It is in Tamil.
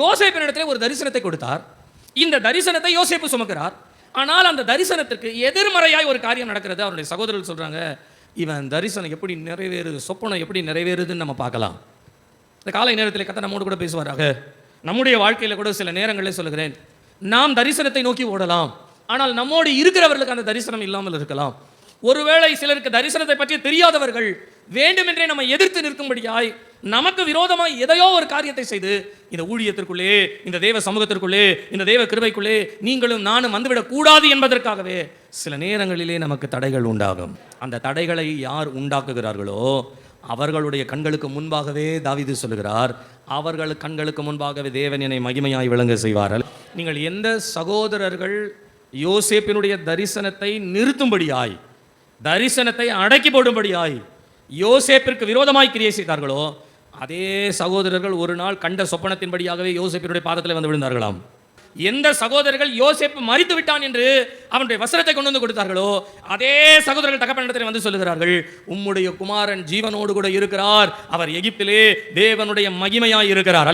யோசேப்பினிடத்தில் ஒரு தரிசனத்தை கொடுத்தார். இந்த தரிசனத்தை யோசேப்பு சுமக்கிறார். ஆனால் அந்த தரிசனத்திற்கு எதிர்மறையாய் ஒரு காரியம் நடக்கிறது. அவருடைய சகோதரர்கள் சொல்கிறாங்க இவன் தரிசனம் எப்படி நிறைவேறுது? சொப்பனம் எப்படி நிறைவேறுதுன்னு நம்ம பார்க்கலாம். இந்த காலை நேரத்தில் கத்த நம்மோடு கூட பேசுவாராக. நம்முடைய வாழ்க்கையில் கூட சில நேரங்களில் சொல்லுகிறேன். நாம் தரிசனத்தை நோக்கி ஓடலாம். ஆனால் நம்மோடு இருக்கிறவர்களுக்கு அந்த தரிசனம் இல்லாமல் இருக்கலாம். ஒருவேளை சிலருக்கு தரிசனத்தை பற்றி தெரியாதவர்கள் வேண்டுமென்றே நம்ம எதிர்த்து நிற்கும்படியாய் நமக்கு விரோதமாக எதையோ ஒரு காரியத்தை செய்து இந்த ஊழியத்திற்குள்ளே இந்த தேவ சமூகத்திற்குள்ளே இந்த தேவ கிருபைக்குள்ளே நீங்களும் நானும் வந்துவிடக்கூடாது என்பதற்காகவே சில நேரங்களிலே நமக்கு தடைகள் உண்டாகும். அந்த தடைகளை யார் உண்டாக்குகிறார்களோ அவர்களுடைய கண்களுக்கு முன்பாகவே தாவிது சொல்லுகிறார் அவர்கள் கண்களுக்கு முன்பாகவே தேவன் என்னை மகிமையாய் விளங்க செய்வார்கள். நீங்கள் எந்த சகோதரர்கள் யோசேப்பினுடைய தரிசனத்தை நிறுத்தும்படியாய் தரிசனத்தை அடக்கி போடும்படியாய் யோசேப்பிற்கு விரோதமாய் கிரியை செய்தார்களோ அதே சகோதரர்கள் ஒரு நாள் கண்ட சொப்பனத்தின்படியாகவே யோசேப்பினுடைய பாதத்தில் வந்து விழுந்தார்களாம். எந்த சகோதரர்கள் யோசேப்பு மறித்து விட்டான் என்று அவனுடைய வசனத்தை கொண்டு வந்து கொடுத்தார்களோ அதே சகோதரர்கள் தகப்பனிடத்தில் வந்து சொல்லுகிறார்கள் உம்முடைய குமாரன் ஜீவனோடு கூட இருக்கிறார். அவர் எகிப்திலே தேவனுடைய மகிமையாய் இருக்கிறார்.